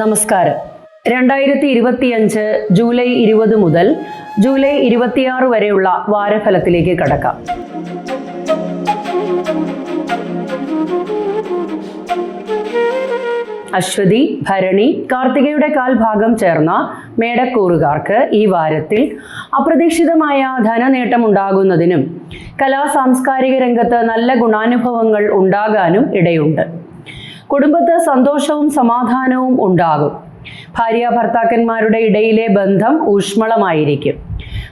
നമസ്കാരം. രണ്ടായിരത്തി ഇരുപത്തിയഞ്ച് ജൂലൈ ഇരുപത് മുതൽ ജൂലൈ ഇരുപത്തിയാറ് വരെയുള്ള വാരഫലത്തിലേക്ക് കടക്കാം. അശ്വതി ഭരണി കാർത്തികയുടെ കാൽഭാഗം ചേർന്ന മേടക്കൂറുകാർക്ക് ഈ വാരത്തിൽ അപ്രതീക്ഷിതമായ ധനനേട്ടം ഉണ്ടാകുന്നതിനും കലാ സാംസ്കാരിക രംഗത്ത് നല്ല ഗുണാനുഭവങ്ങൾ ഉണ്ടാകാനും ഇടയുണ്ട്. കുടുംബത്ത് സന്തോഷവും സമാധാനവും ഉണ്ടാകും. ഭാര്യ ഭർത്താക്കന്മാരുടെ ഇടയിലെ ബന്ധം ഊഷ്മളമായിരിക്കും.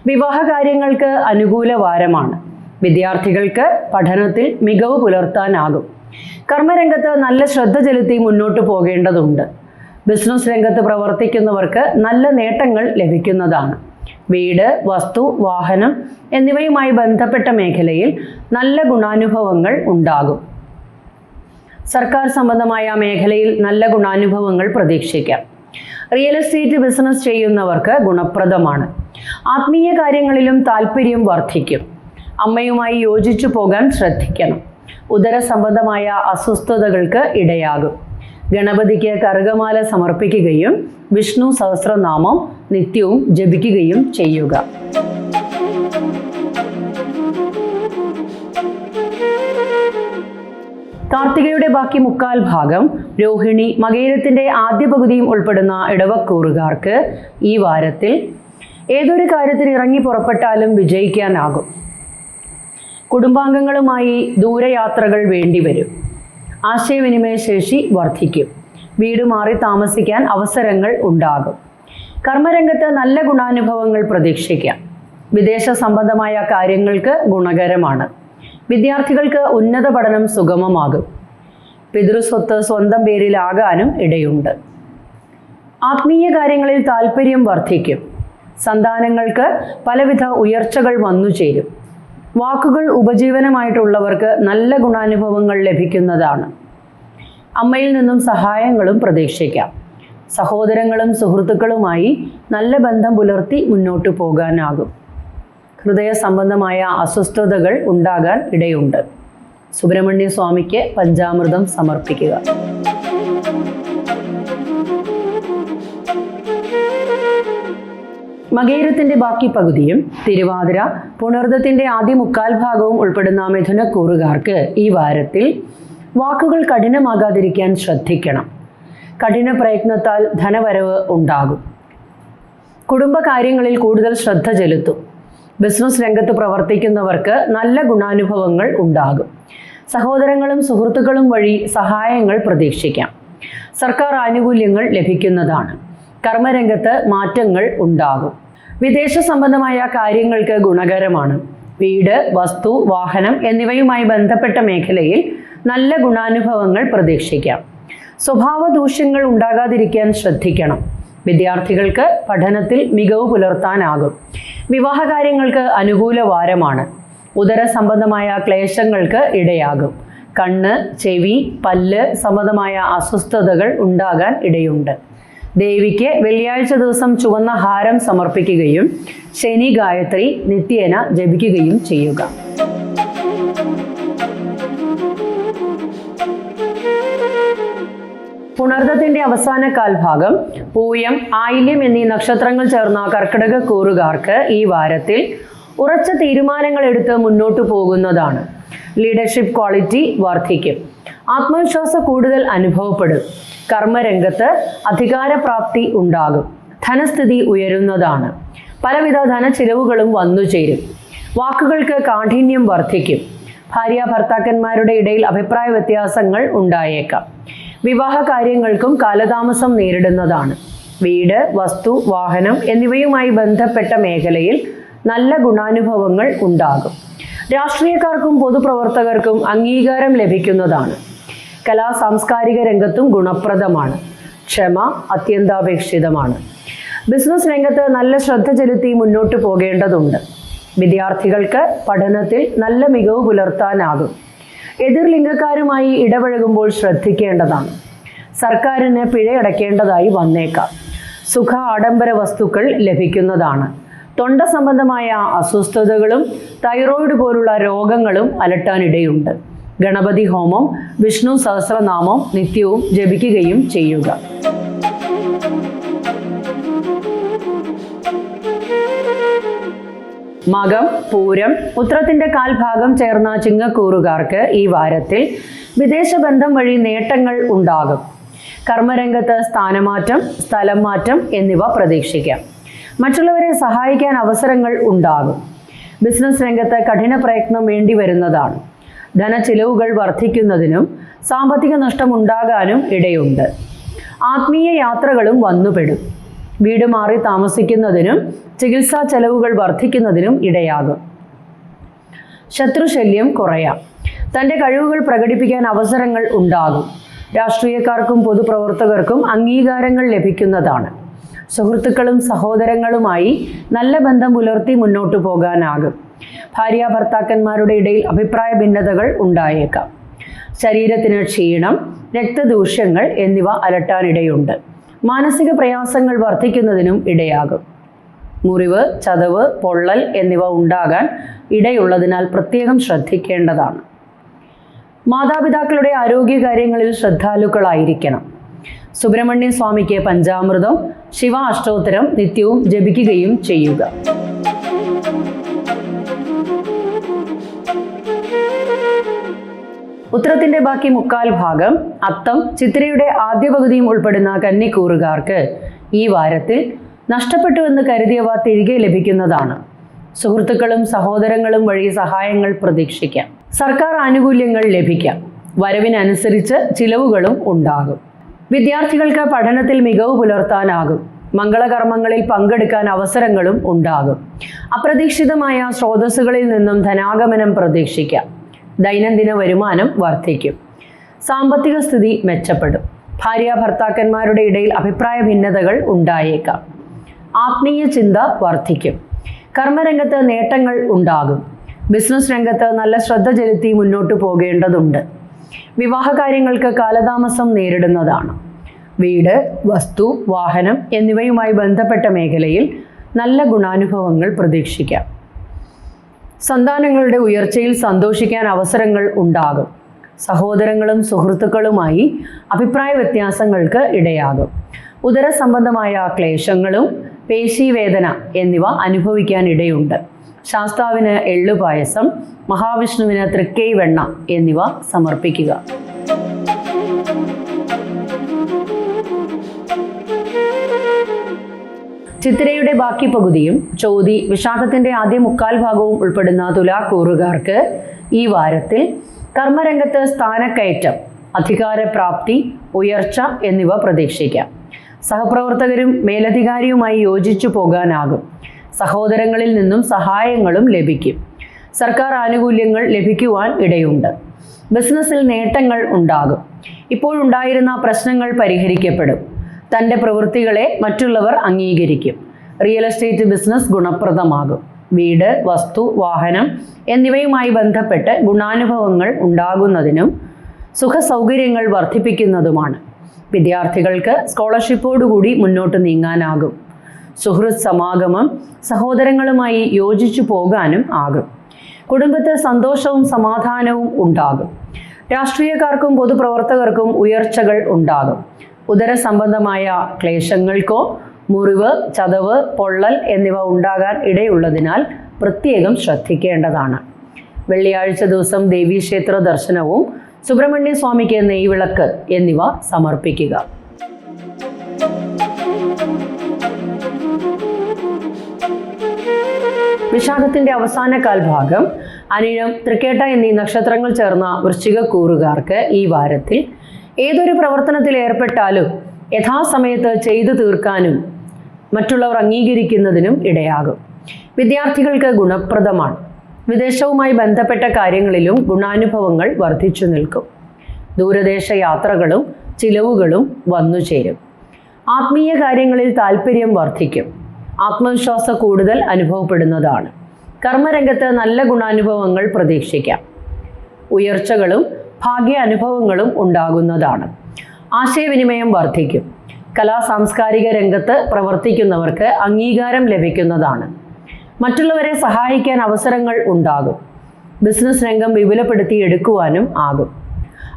വിവാഹ കാര്യങ്ങൾക്ക് അനുകൂല വാരമാണ്. വിദ്യാർത്ഥികൾക്ക് പഠനത്തിൽ മികവ് പുലർത്താനാകും. കർമ്മരംഗത്ത് നല്ല ശ്രദ്ധ ചെലുത്തി മുന്നോട്ട് പോകേണ്ടതുണ്ട്. ബിസിനസ് രംഗത്ത് പ്രവർത്തിക്കുന്നവർക്ക് നല്ല നേട്ടങ്ങൾ ലഭിക്കുന്നതാണ്. വീട് വസ്തു വാഹനം എന്നിവയുമായി ബന്ധപ്പെട്ട മേഖലയിൽ നല്ല ഗുണാനുഭവങ്ങൾ ഉണ്ടാകും. സർക്കാർ സംബന്ധമായ മേഖലയിൽ നല്ല ഗുണാനുഭവങ്ങൾ പ്രതീക്ഷിക്കാം. റിയൽ എസ്റ്റേറ്റ് ബിസിനസ് ചെയ്യുന്നവർക്ക് ഗുണപ്രദമാണ്. ആത്മീയ കാര്യങ്ങളിലും താല്പര്യം വർദ്ധിക്കും. അമ്മയുമായി യോജിച്ചു പോകാൻ ശ്രദ്ധിക്കണം. ഉദര സംബന്ധമായ അസ്വസ്ഥതകൾക്ക് ഇടയാകും. ഗണപതിക്ക് കറുകമാല സമർപ്പിക്കുകയും വിഷ്ണു സഹസ്രനാമം നിത്യവും ജപിക്കുകയും ചെയ്യുക. കാർത്തികയുടെ ബാക്കി മുക്കാൽ ഭാഗം രോഹിണി മകേരത്തിന്റെ ആദ്യ പകുതിയും ഉൾപ്പെടുന്ന ഇടവക്കൂറുകാർക്ക് ഈ വാരത്തിൽ ഏതൊരു കാര്യത്തിന് ഇറങ്ങി പുറപ്പെട്ടാലും വിജയിക്കാനാകും. കുടുംബാംഗങ്ങളുമായി ദൂരയാത്രകൾ വേണ്ടിവരും ആശയവിനിമയ ശേഷി വർദ്ധിക്കും. വീട് മാറി താമസിക്കാൻ അവസരങ്ങൾ ഉണ്ടാകും. കർമ്മരംഗത്ത് നല്ല ഗുണാനുഭവങ്ങൾ പ്രതീക്ഷിക്കാം. വിദേശ സംബന്ധമായ കാര്യങ്ങൾക്ക് ഗുണകരമാണ്. വിദ്യാർത്ഥികൾക്ക് ഉന്നത പഠനം സുഗമമാകും. പിതൃസ്വത്ത് സ്വന്തം പേരിലാകാനും ഇടയുണ്ട്. ആത്മീയ കാര്യങ്ങളിൽ താല്പര്യം വർദ്ധിക്കും. സന്താനങ്ങൾക്ക് പലവിധ ഉയർച്ചകൾ വന്നു ചേരും. വാക്കുകൾ ഉപജീവനമായിട്ടുള്ളവർക്ക് നല്ല ഗുണാനുഭവങ്ങൾ ലഭിക്കുന്നതാണ്. അമ്മയിൽ നിന്നും സഹായങ്ങളും പ്രതീക്ഷിക്കാം. സഹോദരങ്ങളും സുഹൃത്തുക്കളുമായി നല്ല ബന്ധം പുലർത്തി മുന്നോട്ടു പോകാനാകും. ഹൃദയ സംബന്ധമായ അസ്വസ്ഥതകൾ ഉണ്ടാകാൻ ഇടയുണ്ട്. സുബ്രഹ്മണ്യ സ്വാമിക്ക് പഞ്ചാമൃതം സമർപ്പിക്കുക. മകേരത്തിന്റെ ബാക്കി പകുതിയും തിരുവാതിര പുണർദത്തിന്റെ ആദ്യ മുക്കാൽ ഭാഗവും ഉൾപ്പെടുന്ന മിഥുനക്കൂറുകാർക്ക് ഈ വാരത്തിൽ വാക്കുകൾ കഠിനമാകാതിരിക്കാൻ ശ്രദ്ധിക്കണം. കഠിന പ്രയത്നത്താൽ ധനവരവ് ഉണ്ടാകും. കുടുംബകാര്യങ്ങളിൽ കൂടുതൽ ശ്രദ്ധ ചെലുത്തും. ബിസിനസ് രംഗത്ത് പ്രവർത്തിക്കുന്നവർക്ക് നല്ല ഗുണാനുഭവങ്ങൾ ഉണ്ടാകും. സഹോദരങ്ങളും സുഹൃത്തുക്കളും വഴി സഹായങ്ങൾ പ്രതീക്ഷിക്കാം. സർക്കാർ ആനുകൂല്യങ്ങൾ ലഭിക്കുന്നതാണ്. കർമ്മരംഗത്ത് മാറ്റങ്ങൾ ഉണ്ടാകും. വിദേശ സംബന്ധമായ കാര്യങ്ങൾക്ക് ഗുണകരമാണ്. വീട് വസ്തു വാഹനം എന്നിവയുമായി ബന്ധപ്പെട്ട മേഖലയിൽ നല്ല ഗുണാനുഭവങ്ങൾ പ്രതീക്ഷിക്കാം. സ്വഭാവ ദൂഷ്യങ്ങൾ ഉണ്ടാകാതിരിക്കാൻ ശ്രദ്ധിക്കണം. വിദ്യാർത്ഥികൾക്ക് പഠനത്തിൽ മികവ് പുലർത്താനാകും. വിവാഹ കാര്യങ്ങൾക്ക് അനുകൂല വാരമാണ്. ഉദര സംബന്ധമായ ക്ലേശങ്ങൾക്ക് ഇടയാകും. കണ്ണ് ചെവി പല്ല് സംബന്ധമായ അസ്വസ്ഥതകൾ ഉണ്ടാകാൻ ഇടയുണ്ട്. ദേവിക്ക് വെള്ളിയാഴ്ച ദിവസം ചുവന്ന ഹാരം സമർപ്പിക്കുകയും ശനി ഗായത്രി നിത്യേന ജപിക്കുകയും ചെയ്യുക. പുണർദത്തിന്റെ അവസാന കാൽഭാഗം പൂയം ആയില്യം എന്നീ നക്ഷത്രങ്ങൾ ചേർന്ന കർക്കിടക കൂറുകാർക്ക് ഈ വാരത്തിൽ ഉറച്ച തീരുമാനങ്ങൾ എടുത്ത് മുന്നോട്ടു പോകുന്നതാണ്. ലീഡർഷിപ്പ് ക്വാളിറ്റി വർദ്ധിക്കും. ആത്മവിശ്വാസം കൂടുതൽ അനുഭവപ്പെടും. കർമ്മരംഗത്ത് അധികാരപ്രാപ്തി ഉണ്ടാകും. ധനസ്ഥിതി ഉയരുന്നതാണ്. പലവിധ ധനച്ചിലവുകളും വന്നു ചേരും. വാക്കുകൾക്ക് കാഠിന്യം വർദ്ധിക്കും. ഭാര്യ ഭർത്താക്കന്മാരുടെ ഇടയിൽ അഭിപ്രായ വ്യത്യാസങ്ങൾ ഉണ്ടായേക്കാം. വിവാഹ കാര്യങ്ങൾക്കും കാലതാമസം നേരിടുന്നതാണ്. വീട് വസ്തു വാഹനം എന്നിവയുമായി ബന്ധപ്പെട്ട മേഖലയിൽ നല്ല ഗുണാനുഭവങ്ങൾ ഉണ്ടാകും. രാഷ്ട്രീയക്കാർക്കും പൊതുപ്രവർത്തകർക്കും അംഗീകാരം ലഭിക്കുന്നതാണ്. കലാ സാംസ്കാരിക രംഗത്തും ഗുണപ്രദമാണ്. ക്ഷമ അത്യന്താപേക്ഷിതമാണ്. ബിസിനസ് രംഗത്ത് നല്ല ശ്രദ്ധ ചെലുത്തി മുന്നോട്ട് പോകേണ്ടതുണ്ട്. വിദ്യാർത്ഥികൾക്ക് പഠനത്തിൽ നല്ല മികവ് പുലർത്താനാകും. എതിർലിംഗക്കാരുമായി ഇടപഴകുമ്പോൾ ശ്രദ്ധിക്കേണ്ടതാണ്. സർക്കാരിന് പിഴയടക്കേണ്ടതായി വന്നേക്കാം. സുഖ ആഡംബര വസ്തുക്കൾ ലഭിക്കുന്നതാണ്. തൊണ്ട സംബന്ധമായ അസ്വസ്ഥതകളും തൈറോയിഡ് പോലുള്ള രോഗങ്ങളും അലട്ടാനിടയുണ്ട്. ഗണപതി ഹോമം വിഷ്ണു സഹസ്രനാമം നിത്യവും ജപിക്കുകയും ചെയ്യുക. മകം പൂരം ഉത്രത്തിന്റെ കാൽഭാഗം ചേർന്ന ചിങ്ങക്കൂറുകാർക്ക് ഈ വാരത്തിൽ വിദേശ ബന്ധം വഴി നേട്ടങ്ങൾ ഉണ്ടാകും. കർമ്മരംഗത്ത് സ്ഥാനമാറ്റം സ്ഥലം മാറ്റം എന്നിവ പ്രതീക്ഷിക്കാം. മറ്റുള്ളവരെ സഹായിക്കാൻ അവസരങ്ങൾ ഉണ്ടാകും. ബിസിനസ് രംഗത്ത് കഠിന പ്രയത്നം വേണ്ടി വരുന്നതാണ്. ധനച്ചിലവുകൾ വർദ്ധിക്കുന്നതിനും സാമ്പത്തിക നഷ്ടം ഉണ്ടാകാനും ഇടയുണ്ട്. ആത്മീയ യാത്രകളും വന്നുപെടും. വീട് മാറി താമസിക്കുന്നതിനും ചികിത്സാ ചെലവുകൾ വർദ്ധിക്കുന്നതിനും ഇടയാകും. ശത്രുശല്യം കുറയാം. തന്റെ കഴിവുകൾ പ്രകടിപ്പിക്കാൻ അവസരങ്ങൾ ഉണ്ടാകും. രാഷ്ട്രീയക്കാർക്കും പൊതുപ്രവർത്തകർക്കും അംഗീകാരങ്ങൾ ലഭിക്കുന്നതാണ്. സുഹൃത്തുക്കളും സഹോദരങ്ങളുമായി നല്ല ബന്ധം പുലർത്തി മുന്നോട്ടു പോകാനാകും. ഭാര്യ ഭർത്താക്കന്മാരുടെ ഇടയിൽ അഭിപ്രായ ഭിന്നതകൾ ഉണ്ടായേക്കാം. ശരീരത്തിന് ക്ഷീണം രക്തദൂഷ്യങ്ങൾ എന്നിവ അലട്ടാനിടയുണ്ട്. മാനസിക പ്രയാസങ്ങൾ വർദ്ധിക്കുന്നതിനും ഇടയാകും. മുറിവ് ചതവ് പൊള്ളൽ എന്നിവ ഉണ്ടാകാൻ ഇടയുള്ളതിനാൽ പ്രത്യേകം ശ്രദ്ധിക്കേണ്ടതാണ്. മാതാപിതാക്കളുടെ ആരോഗ്യകാര്യങ്ങളിൽ ശ്രദ്ധാലുക്കളായിരിക്കണം. സുബ്രഹ്മണ്യ സ്വാമിക്ക് പഞ്ചാമൃതം ശിവ അഷ്ടോത്തരം നിത്യവും ജപിക്കുകയും ചെയ്യുക. ഉത്തരത്തിന്റെ ബാക്കി മുക്കാൽ ഭാഗം അത്തം ചിത്രയുടെ ആദ്യ പകുതിയും ഉൾപ്പെടുന്ന കന്നിക്കൂറുകാർക്ക് ഈ വാരത്തിൽ നഷ്ടപ്പെട്ടുവെന്ന് കരുതിയവ തിരികെ ലഭിക്കുന്നതാണ്. സുഹൃത്തുക്കളും സഹോദരങ്ങളും വഴി സഹായങ്ങൾ പ്രതീക്ഷിക്കാം. സർക്കാർ ആനുകൂല്യങ്ങൾ ലഭിക്കാം. വരവിനനുസരിച്ച് ചിലവുകളും ഉണ്ടാകും. വിദ്യാർത്ഥികൾക്ക് പഠനത്തിൽ മികവ് പുലർത്താനാകും. മംഗളകർമ്മങ്ങളിൽ പങ്കെടുക്കാൻ അവസരങ്ങളും ഉണ്ടാകും. അപ്രതീക്ഷിതമായ സ്രോതസ്സുകളിൽ നിന്നും ധനാഗമനം പ്രതീക്ഷിക്കാം. ദൈനംദിന വരുമാനം വർദ്ധിക്കും. സാമ്പത്തിക സ്ഥിതി മെച്ചപ്പെടും. ഭാര്യ ഭർത്താക്കന്മാരുടെ ഇടയിൽ അഭിപ്രായ ഭിന്നതകൾ ഉണ്ടായേക്കാം. ആത്മീയ ചിന്ത വർദ്ധിക്കും. കർമ്മരംഗത്ത് നേട്ടങ്ങൾ ഉണ്ടാകും. ബിസിനസ് രംഗത്ത് നല്ല ശ്രദ്ധ ചെലുത്തി മുന്നോട്ട് പോകേണ്ടതുണ്ട്. വിവാഹ കാര്യങ്ങൾക്ക് കാലതാമസം നേരിടുന്നതാണ്. വീട് വസ്തു വാഹനം എന്നിവയുമായി ബന്ധപ്പെട്ട മേഖലയിൽ നല്ല ഗുണാനുഭവങ്ങൾ പ്രതീക്ഷിക്കാം. സന്താനങ്ങളുടെ ഉയർച്ചയിൽ സന്തോഷിക്കാൻ അവസരങ്ങൾ ഉണ്ടാകും. സഹോദരങ്ങളും സുഹൃത്തുക്കളുമായി അഭിപ്രായ വ്യത്യാസങ്ങൾക്ക് ഇടയാകും. ഉദര സംബന്ധമായ ക്ലേശങ്ങളും പേശീവേദന എന്നിവ അനുഭവിക്കാൻ ഇടയുണ്ട്. ശാസ്താവിന് എള്ളുപായസം മഹാവിഷ്ണുവിന് തൃക്കൈ വെണ്ണ എന്നിവ സമർപ്പിക്കുക. ചിത്തിരയുടെ ബാക്കി പകുതിയും ചോതി വിശാഖത്തിന്റെ ആദ്യ മുക്കാൽ ഭാഗവും ഉൾപ്പെടുന്ന തുലാക്കൂറുകാർക്ക് ഈ വാരത്തിൽ കർമ്മരംഗത്ത് സ്ഥാനക്കയറ്റം അധികാരപ്രാപ്തി ഉയർച്ച എന്നിവ പ്രതീക്ഷിക്കാം. സഹപ്രവർത്തകരും മേലധികാരിയുമായി യോജിച്ചു പോകാനാകും. സഹോദരങ്ങളിൽ നിന്നും സഹായങ്ങളും ലഭിക്കും. സർക്കാർ ആനുകൂല്യങ്ങൾ ലഭിക്കുവാൻ ഇടയുണ്ട്. ബിസിനസ്സിൽ നേട്ടങ്ങൾ ഉണ്ടാകും. ഇപ്പോഴുണ്ടായിരുന്ന പ്രശ്നങ്ങൾ പരിഹരിക്കപ്പെടും. തന്റെ പ്രവൃത്തികളെ മറ്റുള്ളവർ അംഗീകരിക്കും. റിയൽ എസ്റ്റേറ്റ് ബിസിനസ് ഗുണപ്രദമാകും. വീട് വസ്തു വാഹനം എന്നിവയുമായി ബന്ധപ്പെട്ട് ഗുണാനുഭവങ്ങൾ ഉണ്ടാകുന്നതിനും സുഖസൗകര്യങ്ങൾ വർദ്ധിപ്പിക്കുന്നതുമാണ്. വിദ്യാർത്ഥികൾക്ക് സ്കോളർഷിപ്പോടുകൂടി മുന്നോട്ട് നീങ്ങാനാകും. സുഹൃത് സമാഗമം സഹോദരങ്ങളുമായി യോജിച്ചു പോകാനും ആകും. കുടുംബത്തിൽ സന്തോഷവും സമാധാനവും ഉണ്ടാകും. രാഷ്ട്രീയക്കാർക്കും പൊതുപ്രവർത്തകർക്കും ഉയർച്ചകൾ ഉണ്ടാകും. ഉദര സംബന്ധമായ ക്ലേശങ്ങൾക്കോ മുറിവ് ചതവ് പൊള്ളൽ എന്നിവ ഉണ്ടാകാൻ ഇടയുള്ളതിനാൽ പ്രത്യേകം ശ്രദ്ധിക്കേണ്ടതാണ്. വെള്ളിയാഴ്ച ദിവസം ദേവീക്ഷേത്ര ദർശനവും സുബ്രഹ്മണ്യ സ്വാമിക്ക് നെയ്വിളക്ക് എന്നിവ സമർപ്പിക്കുക. വിഷാദത്തിന്റെ അവസാന കാൽഭാഗം അനിഴം തൃക്കേട്ട എന്നീ നക്ഷത്രങ്ങൾ ചേർന്ന വൃശ്ചിക കൂറുകാർക്ക് ഈ വാരത്തിൽ ഏതൊരു പ്രവർത്തനത്തിൽ ഏർപ്പെട്ടാലും യഥാസമയത്ത് ചെയ്തു തീർക്കാനും മറ്റുള്ളവർ അംഗീകരിക്കുന്നതിനും ഇടയാകും. വിദ്യാർത്ഥികൾക്ക് ഗുണപ്രദമാണ്. വിദേശവുമായി ബന്ധപ്പെട്ട കാര്യങ്ങളിലും ഗുണാനുഭവങ്ങൾ വർദ്ധിച്ചു നിൽക്കും. ദൂരദേശ യാത്രകളും ചിലവുകളും വന്നു ചേരും. ആത്മീയ കാര്യങ്ങളിൽ താല്പര്യം വർദ്ധിക്കും. ആത്മവിശ്വാസ കൂടുതൽ അനുഭവപ്പെടുന്നതാണ്. കർമ്മരംഗത്ത് നല്ല ഗുണാനുഭവങ്ങൾ പ്രതീക്ഷിക്കാം. ഉയർച്ചകളും ഭാഗ്യ അനുഭവങ്ങളും ഉണ്ടാകുന്നതാണ്. ആശയവിനിമയം വർദ്ധിക്കും. കലാ സാംസ്കാരിക രംഗത്ത് പ്രവർത്തിക്കുന്നവർക്ക് അംഗീകാരം ലഭിക്കുന്നതാണ്. മറ്റുള്ളവരെ സഹായിക്കാൻ അവസരങ്ങൾ ഉണ്ടാകും. ബിസിനസ് രംഗം വിപുലപ്പെടുത്തി എടുക്കുവാനും ആകും.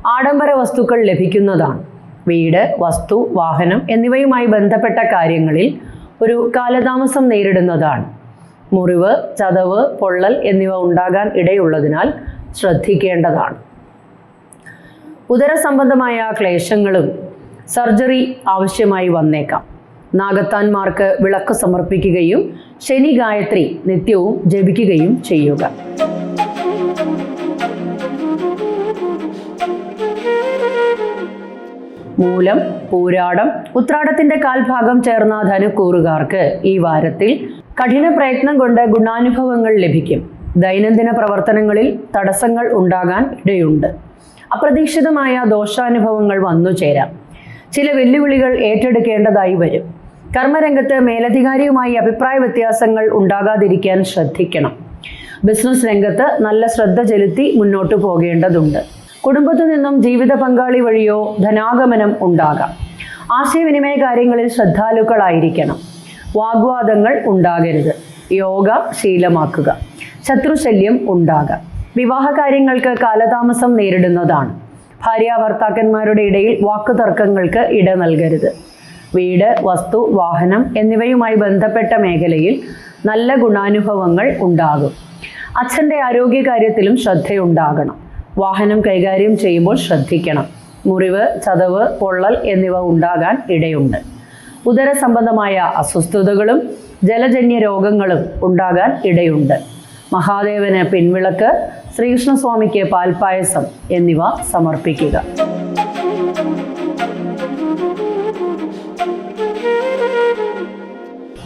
ആഡംബര വസ്തുക്കൾ ലഭിക്കുന്നതാണ്. വീട് വസ്തു വാഹനം എന്നിവയുമായി ബന്ധപ്പെട്ട കാര്യങ്ങളിൽ ഒരു കാലതാമസം നേരിടുന്നതാണ്. മുറിവ് ചതവ് പൊള്ളൽ എന്നിവ ഉണ്ടാകാൻ ഇടയുള്ളതിനാൽ ശ്രദ്ധിക്കേണ്ടതാണ്. ഉദരസംബന്ധമായ ക്ലേശങ്ങളും സർജറി ആവശ്യമായി വന്നേക്കാം. നാഗത്താന്മാർക്ക് വിളക്ക് സമർപ്പിക്കുകയും ശനി ഗായത്രി നിത്യവും ജപിക്കുകയും ചെയ്യുക. മൂലം പൂരാടം ഉത്രാടത്തിന്റെ കാൽഭാഗം ചേർന്ന ധനുക്കൂറുകാർക്ക് ഈ വാരത്തിൽ കഠിന പ്രയത്നം കൊണ്ട് ഗുണാനുഭവങ്ങൾ ലഭിക്കും. ദൈനംദിന പ്രവർത്തനങ്ങളിൽ തടസ്സങ്ങൾ ഉണ്ടാകാൻ ഇടയുണ്ട്. അപ്രതീക്ഷിതമായ ദോഷാനുഭവങ്ങൾ വന്നു ചേരാം. ചില വെല്ലുവിളികൾ ഏറ്റെടുക്കേണ്ടതായി വരും. കർമ്മരംഗത്ത് മേലധികാരിയുമായി അഭിപ്രായ വ്യത്യാസങ്ങൾ ഉണ്ടാകാതിരിക്കാൻ ശ്രദ്ധിക്കണം. ബിസിനസ് രംഗത്ത് നല്ല ശ്രദ്ധ ചെലുത്തി മുന്നോട്ട് പോകേണ്ടതുണ്ട്. കുടുംബത്തു നിന്നും ജീവിത പങ്കാളി വഴിയോ ധനാഗമനം ഉണ്ടാകാം. ആശയവിനിമയ കാര്യങ്ങളിൽ ശ്രദ്ധാലുക്കളായിരിക്കണം. വാഗ്വാദങ്ങൾ ഉണ്ടാകരുത്. യോഗ ശീലമാക്കുക. ശത്രുശല്യം ഉണ്ടാകാം. വിവാഹ കാര്യങ്ങൾക്ക് കാലതാമസം നേരിടുന്നതാണ്. ഭാര്യ ഭർത്താക്കന്മാരുടെ ഇടയിൽ വാക്കുതർക്കങ്ങൾക്ക് ഇട നൽകരുത്. വീട് വസ്തു വാഹനം എന്നിവയുമായി ബന്ധപ്പെട്ട മേഖലയിൽ നല്ല ഗുണാനുഭവങ്ങൾ ഉണ്ടാകും. അച്ഛന്റെ ആരോഗ്യകാര്യത്തിലും ശ്രദ്ധയുണ്ടാകണം. വാഹനം കൈകാര്യം ചെയ്യുമ്പോൾ ശ്രദ്ധിക്കണം. മുറിവ് ചതവ് പൊള്ളൽ എന്നിവ ഉണ്ടാകാൻ ഇടയുണ്ട്. ഉദര സംബന്ധമായ അസ്വസ്ഥതകളും ജലജന്യ രോഗങ്ങളും ഉണ്ടാകാൻ ഇടയുണ്ട്. മഹാദേവന് പിൻവിളക്ക് ശ്രീകൃഷ്ണസ്വാമിക്ക് പാൽപ്പായസം എന്നിവ സമർപ്പിക്കുക.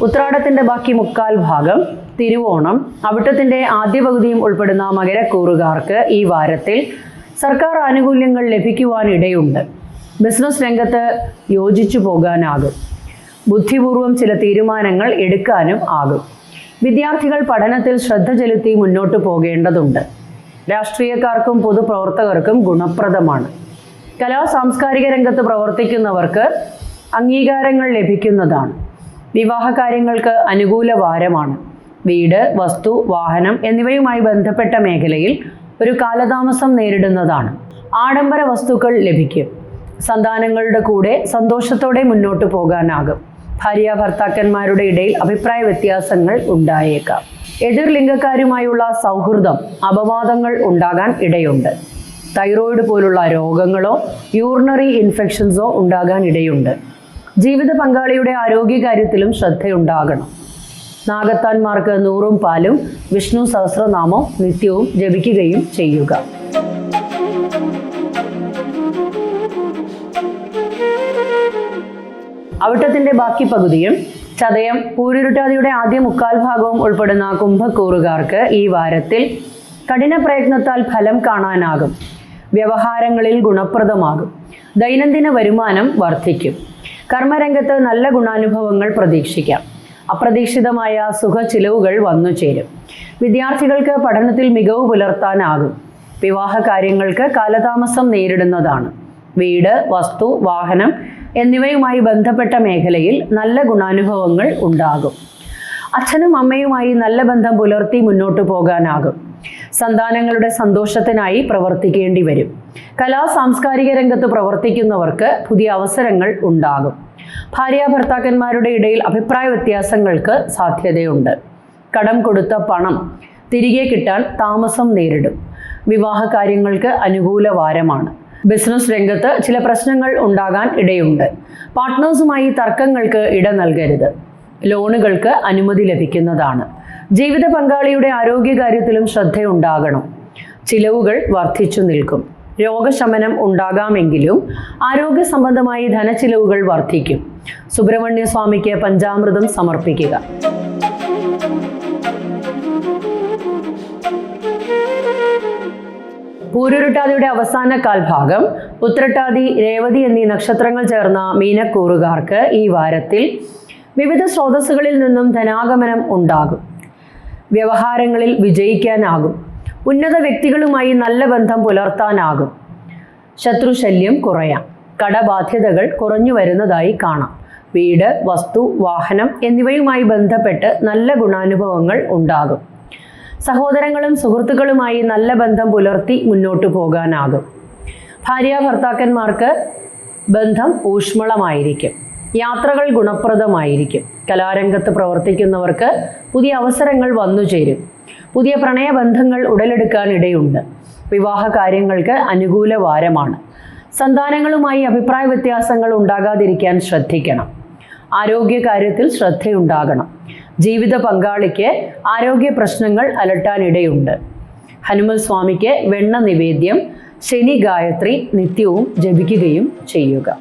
ഉത്രാടത്തിന്റെ ബാക്കി മുക്കാൽ ഭാഗം തിരുവോണം. അവിട്ടത്തിന്റെ ആദ്യ പകുതിയും ഉൾപ്പെടുന്ന മകരക്കൂറുകാർക്ക് ഈ വാരത്തിൽ സർക്കാർ ആനുകൂല്യങ്ങൾ ലഭിക്കുവാനിടയുണ്ട്. ബിസിനസ് രംഗത്ത് യോജിച്ചു പോകാനാകും. ബുദ്ധിപൂർവം ചില തീരുമാനങ്ങൾ എടുക്കാനും ആകും. വിദ്യാർത്ഥികൾ പഠനത്തിൽ ശ്രദ്ധ ചെലുത്തി മുന്നോട്ട് പോകേണ്ടതുണ്ട്. രാഷ്ട്രീയക്കാർക്കും പൊതുപ്രവർത്തകർക്കും ഗുണപ്രദമാണ്. കലാ സാംസ്കാരിക രംഗത്ത് പ്രവർത്തിക്കുന്നവർക്ക് അംഗീകാരങ്ങൾ ലഭിക്കുന്നതാണ്. വിവാഹ കാര്യങ്ങൾക്ക് അനുകൂല വാരമാണ്. വീട് വസ്തു വാഹനം എന്നിവയുമായി ബന്ധപ്പെട്ട മേഖലയിൽ ഒരു കാലതാമസം നേരിടുന്നതാണ്. ആഡംബര വസ്തുക്കൾ ലഭിക്കും. സന്താനങ്ങളുടെ കൂടെ സന്തോഷത്തോടെ മുന്നോട്ട് പോകാനാകും. ഭാര്യ ഭർത്താക്കന്മാരുടെ ഇടയിൽ അഭിപ്രായ വ്യത്യാസങ്ങൾ ഉണ്ടായേക്കാം. എതിർ ലിംഗക്കാരുമായുള്ള സൗഹൃദം അപവാദങ്ങൾ ഉണ്ടാകാൻ ഇടയുണ്ട്. തൈറോയിഡ് പോലുള്ള രോഗങ്ങളോ യൂറിനറി ഇൻഫെക്ഷൻസോ ഉണ്ടാകാൻ ഇടയുണ്ട്. ജീവിത പങ്കാളിയുടെ ആരോഗ്യകാര്യത്തിലും ശ്രദ്ധയുണ്ടാകണം. നാഗത്താന്മാർക്ക് നൂറും പാലും വിഷ്ണു സഹസ്രനാമം നിത്യവും ജപിക്കുകയും ചെയ്യുക. അവിട്ടത്തിന്റെ ബാക്കി പകുതിയും ചതയം പൂരുരുട്ടാതിയുടെ ആദ്യ മുക്കാൽ ഭാഗവും ഉൾപ്പെടുന്ന കുംഭക്കൂറുകാർക്ക് ഈ വാരത്തിൽ കഠിന പ്രയത്നത്താൽ ഫലം കാണാനാകും. വ്യവഹാരങ്ങളിൽ ഗുണപ്രദമാകും. ദൈനംദിന വരുമാനം വർദ്ധിക്കും. കർമ്മരംഗത്ത് നല്ല ഗുണാനുഭവങ്ങൾ പ്രതീക്ഷിക്കാം. അപ്രതീക്ഷിതമായ സുഖ ചിലവുകൾ വന്നു ചേരും. വിദ്യാർത്ഥികൾക്ക് പഠനത്തിൽ മികവ് പുലർത്താനാകും. വിവാഹ കാര്യങ്ങൾക്ക് കാലതാമസം നേരിടുന്നതാണ്. വീട് വസ്തു വാഹനം എന്നിവയുമായി ബന്ധപ്പെട്ട മേഖലയിൽ നല്ല ഗുണാനുഭവങ്ങൾ ഉണ്ടാകും. അച്ഛനും അമ്മയുമായി നല്ല ബന്ധം പുലർത്തി മുന്നോട്ട് പോകാനാകും. സന്താനങ്ങളുടെ സന്തോഷത്തിനായി പ്രവർത്തിക്കേണ്ടി വരും. കലാ സാംസ്കാരിക രംഗത്ത് പ്രവർത്തിക്കുന്നവർക്ക് പുതിയ അവസരങ്ങൾ ഉണ്ടാകും. ഭാര്യ ഭർത്താക്കന്മാരുടെ ഇടയിൽ അഭിപ്രായ വ്യത്യാസങ്ങൾക്ക് സാധ്യതയുണ്ട്. കടം കൊടുത്ത പണം തിരികെ കിട്ടാൻ താമസം നേരിടും. വിവാഹ കാര്യങ്ങൾക്ക് അനുകൂല വാരമാണ്. ബിസിനസ് രംഗത്ത് ചില പ്രശ്നങ്ങൾ ഉണ്ടാകാൻ ഇടയുണ്ട്. പാർട്ട്നേഴ്സുമായി തർക്കങ്ങൾക്ക് ഇട നൽകരുത്. ലോണുകൾക്ക് അനുമതി ലഭിക്കുന്നതാണ്. ജീവിത പങ്കാളിയുടെ ആരോഗ്യകാര്യത്തിലും ശ്രദ്ധയുണ്ടാകണം. ചിലവുകൾ വർദ്ധിച്ചു നിൽക്കും. രോഗശമനം ഉണ്ടാകാമെങ്കിലും ആരോഗ്യ സംബന്ധമായി ധനച്ചിലവുകൾ വർദ്ധിക്കും. സുബ്രഹ്മണ്യ സ്വാമിക്ക് പഞ്ചാമൃതം സമർപ്പിക്കുക. പൂരുരുട്ടാതിയുടെ അവസാന കാൽഭാഗം ഉത്രട്ടാതി രേവതി എന്നീ നക്ഷത്രങ്ങൾ ചേർന്ന മീനക്കൂറുകാർക്ക് ഈ വാരത്തിൽ വിവിധ സ്രോതസ്സുകളിൽ നിന്നും ധനാഗമനം ഉണ്ടാകും. വ്യവഹാരങ്ങളിൽ വിജയിക്കാനാകും. ഉന്നത വ്യക്തികളുമായി നല്ല ബന്ധം പുലർത്താനാകും. ശത്രുശല്യം കുറയാം. കടബാധ്യതകൾ കുറഞ്ഞു വരുന്നതായി കാണാം. വീട് വസ്തു വാഹനം എന്നിവയുമായി ബന്ധപ്പെട്ട് നല്ല ഗുണാനുഭവങ്ങൾ ഉണ്ടാകും. സഹോദരങ്ങളും സുഹൃത്തുക്കളുമായി നല്ല ബന്ധം പുലർത്തി മുന്നോട്ടു പോകാനാകും. ഭാര്യ ഭർത്താക്കന്മാർക്ക് ബന്ധം ഊഷ്മളമായിരിക്കും. യാത്രകൾ ഗുണപ്രദമായിരിക്കും. കലാരംഗത്ത് പ്രവർത്തിക്കുന്നവർക്ക് പുതിയ അവസരങ്ങൾ വന്നു ചേരും. പുതിയ പ്രണയബന്ധങ്ങൾ ഉടലെടുക്കാൻ ഇടയുണ്ട് വിവാഹ കാര്യങ്ങൾക്ക് അനുകൂല വാരമാണ്. സന്താനങ്ങളുമായി അഭിപ്രായ വ്യത്യാസങ്ങൾ ഉണ്ടാകാതിരിക്കാൻ ശ്രദ്ധിക്കണം. ആരോഗ്യകാര്യത്തിൽ ശ്രദ്ധയുണ്ടാകണം. ജീവിത പങ്കാളിക്ക് ആരോഗ്യ പ്രശ്നങ്ങൾ അലട്ടാനിടയുണ്ട്. ഹനുമൽ സ്വാമിക്ക് വെണ്ണ നിവേദ്യം ശനി ഗായത്രി നിത്യവും ജപിക്കുകയും ചെയ്യുക.